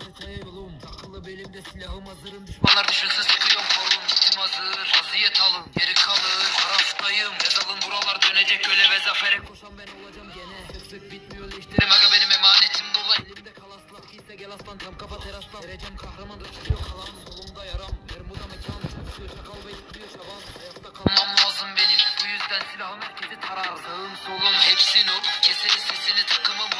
haritaya yolum. Takılı belimde silahım hazırım. Düşmanlar düşünsün sıkıyorum korun Bitim hazır. Vaziyet alın Geri kalır taraftayım Yazalın buralar dönecek öyle ve zafere Koşan ben olacağım gene. Sık sık bitmiyor leşlerim Aga benim emanetim dolu. Elimde kalasla ise gel aslan. Tam kafa terastan. Vereceğim kahraman çıkıyor. Kalan Solumda yaram. Bermuda mekan. Çatışıyor şakal ve yıkılıyor şaban. Hayatta kalmam lazım benim. Bu yüzden silahım herkesi tarar. Sağım solum hepsi noob. Keseriz sesini takımım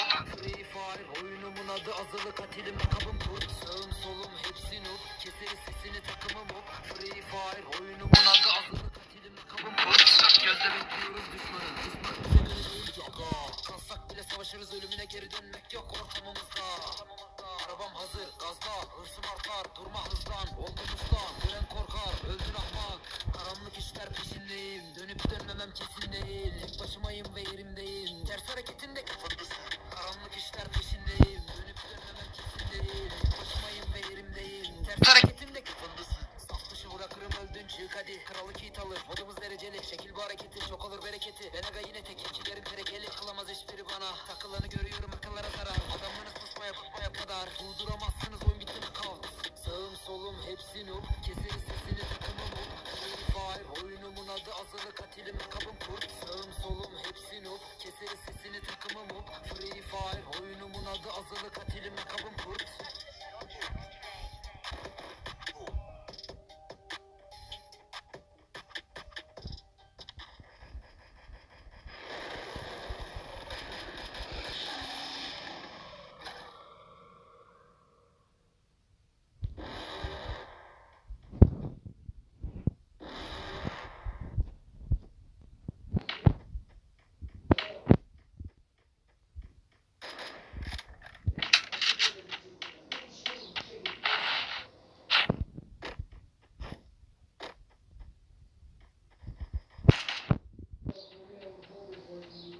adı azılı katilim lakabım kurt. Sağım solum hepsi noob. Keseriz sesini takımım hop Free fire oyunumun adı azılı katilim lakabım kurt. Gözle bekliyoruz düşmanı. Kısmet bize göre değil yaga Kalsak bile savaşırız ölümüne geri dönmek yok ortamımızda. Arabam hazır gazla hırsım artar. Durma hızlan Oldum ustan gören korkar öldün ahmak. Karanlık işler peşindeyim. Dönüp dönmemem kesin değil. Tek başımayım ve yerimdeyim çık hadi Kralı kit modumuz dereceli. Şekil bu hareketi çok olur bereketi. Ben aga yine tek ikilerin terekeli Kılamaz hiçbiri bana. Takılanı görüyorum akıllara zarar. Adamınız pusmaya pusmaya kadar. Durduramazsınız oyun bitti knockout Sağım solum hepsi noob. Keseriz sesini takımım fire. Oyunumun adı azılı katilim lakabım kurt. Sağım solum hepsi noob. Keseriz sesini takımım Free fire. Oyunumun adı azılı katilim lakabım kurt